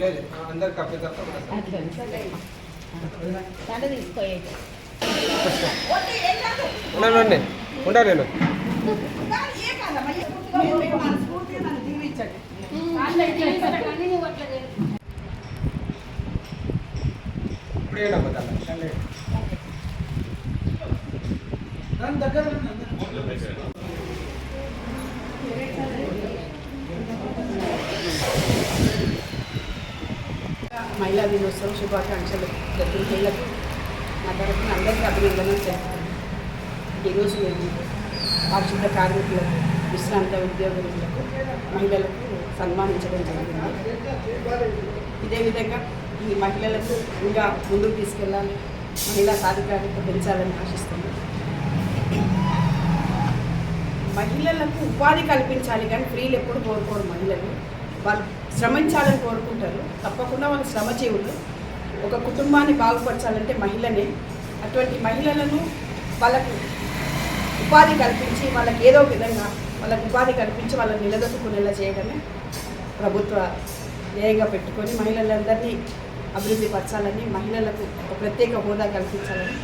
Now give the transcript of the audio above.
లేదు అందరు కప్పే తప్ప ఉండండి ఉంటా నేను ఇప్పుడు ఏడమ్మా తల్లి మహిళా దినోత్సవం శుభాకాంక్షలు. ప్రతి మహిళకు నా తరఫున అందరికీ అభినందనలు చెప్తాను ఈరోజు మేము పారిశుద్ధ కార్మికులకు విశ్రాంత ఉద్యోగులకు మహిళలకు సన్మానించడం జరిగింది. ఇదే విధంగా ఈ మహిళలకు ఇంకా ముందుకు తీసుకెళ్ళాలి. మహిళా సాధికారిత పెంచాలని ఆశిస్తున్నాను. మహిళలకు ఉపాధి కల్పించాలి కానీ ఫ్రీలు ఎప్పుడు కోరుకోరు మహిళలు. వాళ్ళు శ్రమించాలని కోరుకుంటారు. తప్పకుండా వాళ్ళు శ్రమజీవులు. ఒక కుటుంబాన్ని బాగుపరచాలంటే మహిళనే. అటువంటి మహిళలను వాళ్ళకు ఉపాధి కల్పించి వాళ్ళకి ఏదో విధంగా వాళ్ళకి ఉపాధి కల్పించి వాళ్ళని నిలదొక్కునేలా చేయడమే ప్రభుత్వ ధ్యేయంగా పెట్టుకొని మహిళలందరినీ అభివృద్ధి పరచాలని మహిళలకు ఒక ప్రత్యేక హోదా కల్పించాలని